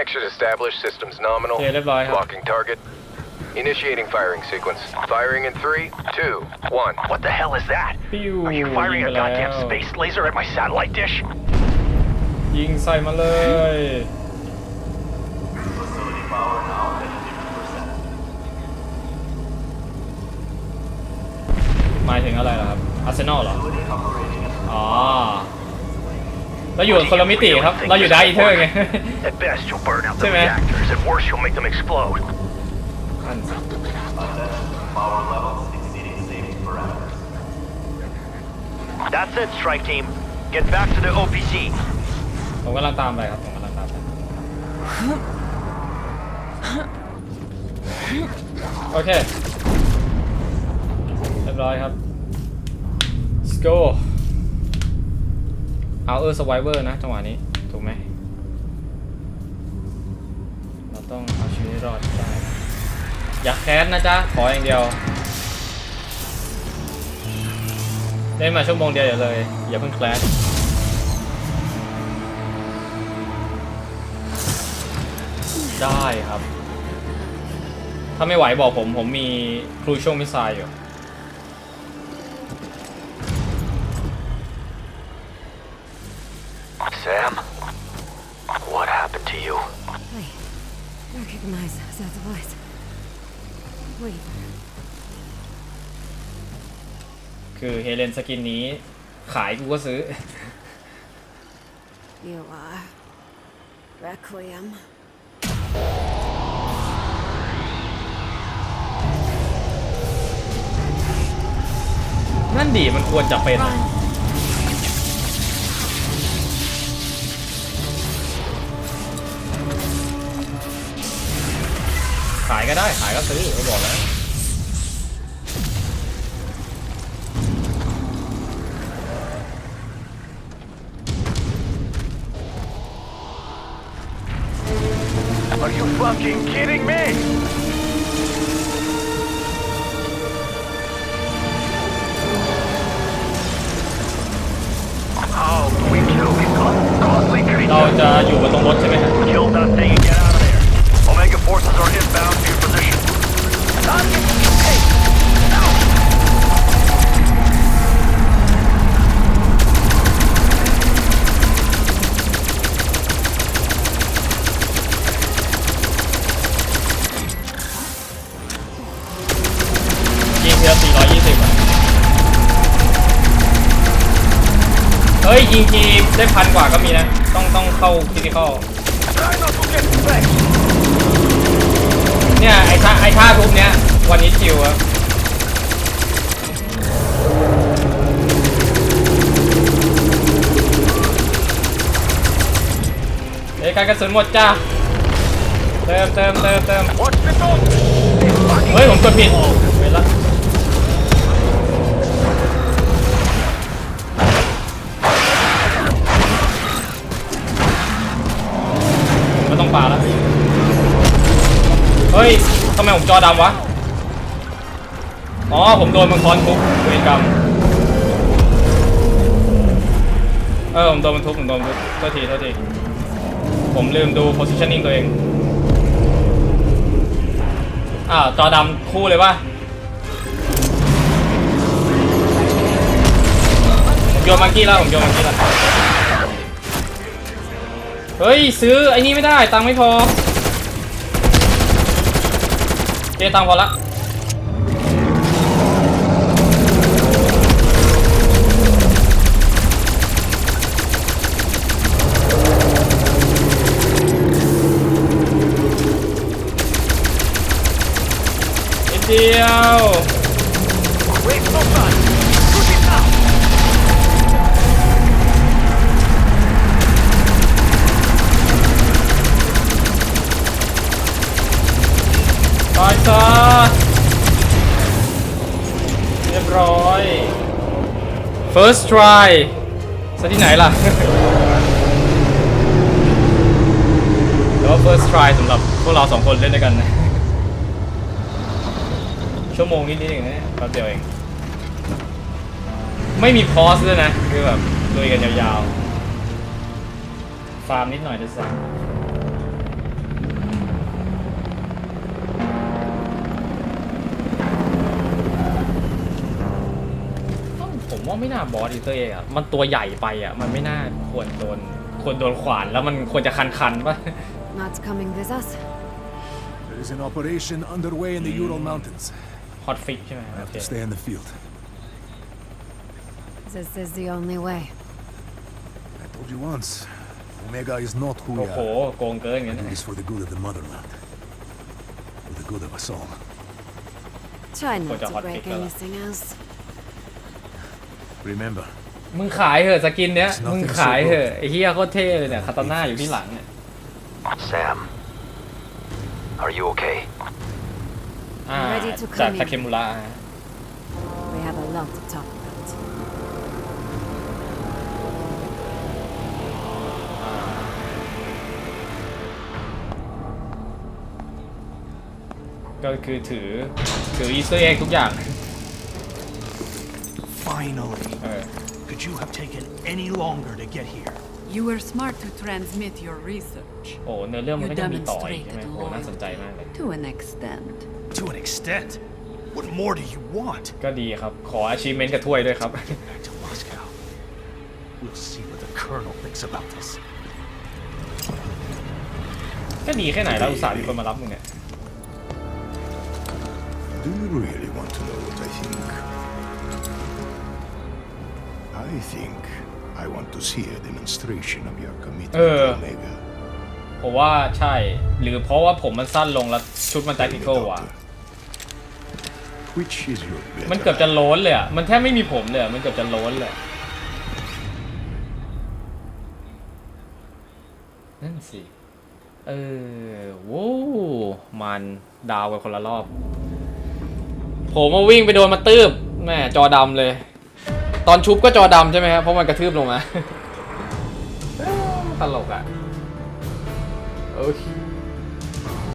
Connection established. Systems nominal. โอเคเรียบร้อยครับ Locking target. Initiating firing sequence. Firing in three, two, one. What the hell is that? ปิ้ว Are ยิ you ง firing ไป a แล้ว goddamn space laser at my satellite dish? ยิงใส่มาเลย หมายถึงอะไรล่ะครับ อาร์เซนอลเหรอ อ๋อ เราอยู่คนละมิติครับ เราอยู่ดาร์อีเทอร์ไง At best, you'll burn out the Say, man. reactors. At worst, you'll make them explode. อันสิ That's it, strike team. Get back to the OPC. ผมกำลังตามไปครับ ผมกำลังตามไปโอเค เรียบร้อยครับ let's go เอาเออ survivor นะจังหวะนี้ ถูกไหม เราต้องเอาชีวิตรอดได้ อย่าแคสนะจ๊ะ ขออย่างเดียวเล่นมาชั่วโมงเดียวอย่าเลย อย่าเพิ่งแคสได้ครับ ถ้าไม่ไหวบอกผม ผมมีครูช่วงมิสไซล์อยู่ Sam, what happened to you? I recognize that voice. Wait, คือเฮเลนสกินนี้ขายกูก็ซื้อ you are Requiem. นั่นดีมันควรจะเป็นอะ Run. ขายก็ได้ขายก็ซื้อก็บอกแล้ว Are you fucking kidding me? How do we kill these co- costly เรา creatures? จะอยู่บนตรงรถใช่ไหมฮะ Kill are inbound to your position. Target! Hey! Ow! G ยิงทีละ420อะเฮ้ยยิงทีได้พันกว่าก็มีนะ ต้องต้องเข้าคิติคอล Try not to get spanked. เนี่ยไอ้ท่าไอ้ท่าทุบเนี้ยวันนี้ชิวอะเอ้ยการกระสุนหมดจ้าเติมเติมเติมเติมเฮ้ยผมกดผิด ผมจอดำวะ อ๋อ ผมโดนมันคอนทุบเวรกรรม เออ ผมโดนมันทุบผมโดนทุบโทษทีโทษที ผมลืมดู positioning ตัวเอง อ่าจอดำคู่เลยปะผมโยนมังกี้แล้วผมโยนมังกี้แล้ว เฮ้ย ซื้อไอ้นี่ไม่ได้ ตังค์ไม่พอ เจตังพอละนิดเดียว ตายซะเรียบร้อย first try ซะที่ไหนล่ะแต่ว่า first try สำหรับพวกเราสองคนเล่นด้วยกันนะ ชั่วโมงนิดๆเองนะเนี่ยแป๊บเดียวเอง ไม่มีพอสด้วยนะ คือแบบลุยกันยาวๆ ฟาร์มนิดหน่อยด้วยซ้ ว่าไม่น่าบอสอีเตอร์เองอะมันตัวใหญ่ไปอะมันไม่น่าควรโดนควรโดนขวานแล้วมันควรจะคันๆป่ะ Not coming with us. There is an operation underway in the Ural Mountains. ฮอตฟิกใช่ไหม I โอ have เค to stay in the field. This is the only way. I told you once, Omega is not who โอ้ we โห are. โกงเกินงั้น It is for the good of the motherland. For the good of us all. Try Put not a to hot break pick, fella. anything else. Remember, มึงขายเหอะสกินเนี้ย It's nothing มึงขายเหอะไอ้เฮียโคตรเท่เลยเนี่ยคาตาน่าอยู่ที่หลังเนี่ย Sam, are you okay? อ่า Ready to จาก come in. ทาเคมุระ We have a lot to talk about. ก็คือถือถืออีสเตอร์เอ็กทุกอย่าง Finally. เออ Could you have taken any longer to get here? You were smart to transmit your research. โอ้เนื้อเรื่องมันก็ You ยังมีต่ออีกใช่ไหม demonstrated โอ้น่าสนใจมากเลย To an extent. To an extent. What more do you want? ก็ดีครับ ขอ achievement กับถ้วยด้วยครับ Back to Moscow. We'll see what the Colonel thinks about this. ก็ดีแค่ไหนแล้วอุตส่าห์มีคนมารับมึงเนี่ย Do you really want to know what I think? I think I want to see a demonstration of your commitment Uh. to Omega. ผมว่าใช่ หรือเพราะว่าผมมันสั้นลงแล้วชุดมัน Tell me, tactical ว่ะ Doctor. Which is your better มันเกือบจะโล้นเลยอะ มันแทบไม่มีผมเลยอะมันเกือบจะโล้นเลย นั่นสิ เออโว้วมันดาวกันคนละรอบ ผมมาวิ่งไปโดนมาตืบแม่จอดำเลย ตอนชุบก็จอดำใช่ไหมครับเพราะมันกระทืบลงมา ตลกอะ โอเค